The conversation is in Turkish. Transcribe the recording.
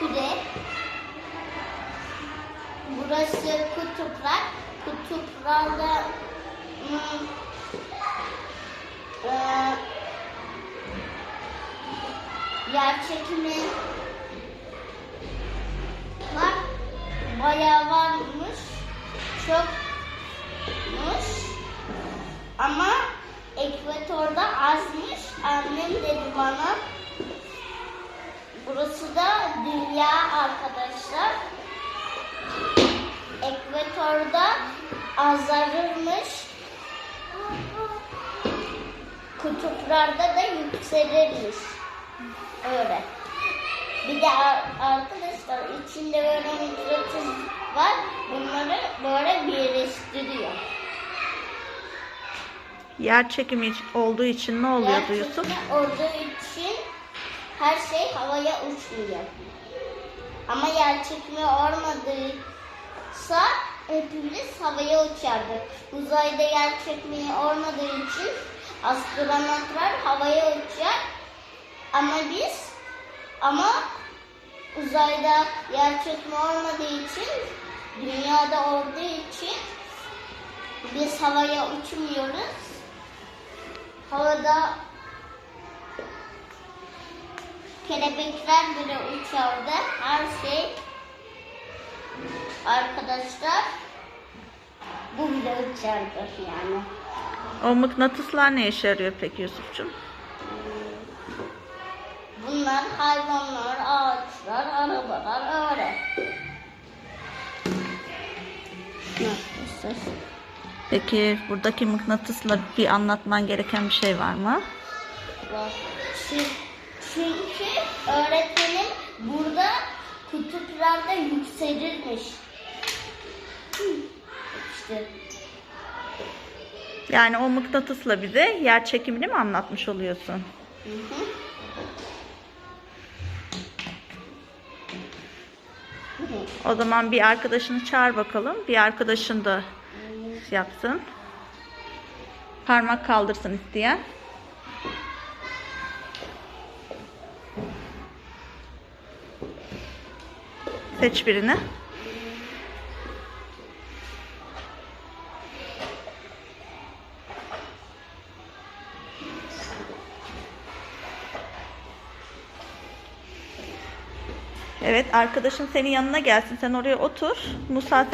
küre. Burası kutuplar. Kutuplarda hmm, eee, yer çekimi var. Bayağı varmış. Çokmuş. Ama ekvatorda azmış. Annem dedi bana. Burası da dünya arkadaşlar. Ekvatorda azalırmış. Kutuplarda da yükselirmiş. Öyle. Bir de ar- arkadaşlar içinde böyle mıknatıs var. Bunları böyle birleştiriyor. Yer çekimi olduğu için ne oluyordu Yusuf? Olduğu her şey havaya uçmuyor. Ama yer çekimi olmadıysa hepimiz havaya uçardık. Uzayda yer çekimi olmadığı için astronotlar havaya uçar. Ama biz ama uzayda yer çekimi olmadığı için dünyada olduğu için biz havaya uçmuyoruz. Havada kelebekler bile uçardı. Her şey arkadaşlar bu bile uçardı yani. O mıknatıslar ne işe yarıyor peki Yusuf'cum? Bunlar hayvanlar, ağaçlar, arabalar öyle. Nasıl? Peki buradaki mıknatısla bir anlatman gereken bir şey var mı? var. Çün- Çünkü öğretmenim burada kutuplarda yükselirmiş. İşte Yani o mıknatısla bize yer çekimini mi anlatmış oluyorsun? hı hı. O zaman bir arkadaşını çağır bakalım. Bir arkadaşın da yapsın. Parmak kaldırsın isteyen. Seç birini. Evet arkadaşın senin yanına gelsin. Sen oraya otur. Musa